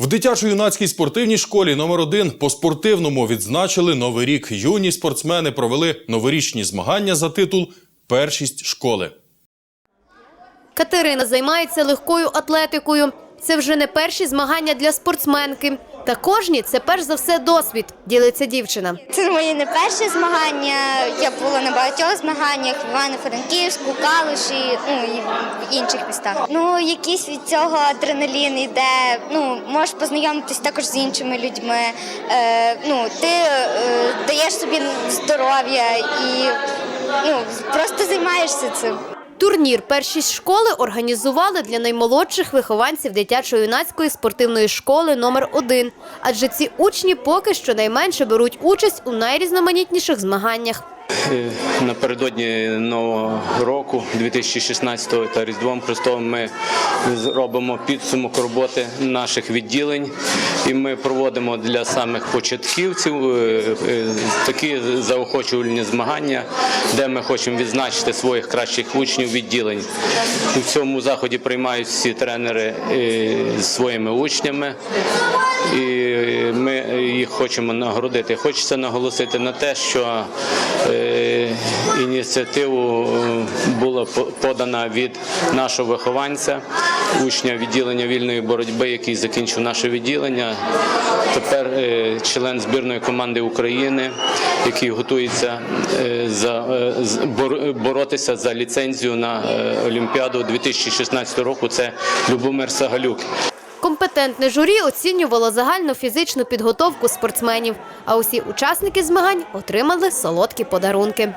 В дитячо-юнацькій спортивній школі номер 1 по спортивному відзначили новий рік. Юні спортсмени провели новорічні змагання за титул Першість школи. Катерина займається легкою атлетикою. Це вже не перші змагання для спортсменки. Та кожні це перш за все досвід, ділиться дівчина. Це мої не перші змагання. Я була на багатьох змаганнях в Івано-Франківську, Калуші, ну і в інших містах. Ну, якийсь від цього адреналін іде. Ну, можеш познайомитись також з іншими людьми. Е, ну, ти е, даєш собі здоров'я і ну, просто займаєшся цим. Турнір першість школи організували для наймолодших вихованців дитячо-юнацької спортивної школи номер 1 адже ці учні поки що найменше беруть участь у найрізноманітніших змаганнях. Е, Напередодні нового року, 2016 та Різдвом Христовим, ми зробимо підсумок роботи наших відділень, і ми проводимо для самих початківців е, е, такі заохочувальні змагання, де ми хочемо відзначити своїх кращих учнів відділень. У цьому заході приймають всі тренери е, з своїми учнями. І ми їх хочемо нагородити. Хочеться наголосити на те, що е, ініціативу е, була подана від нашого вихованця, учня відділення вільної боротьби, який закінчив наше відділення. Тепер е, член збірної команди України, який готується е, за е, боротися за ліцензію на Олімпіаду 2016 року. Це Любомир Сагалюк. Компетентне журі оцінювало загальну фізичну підготовку спортсменів, а усі учасники змагань отримали солодкі подарунки.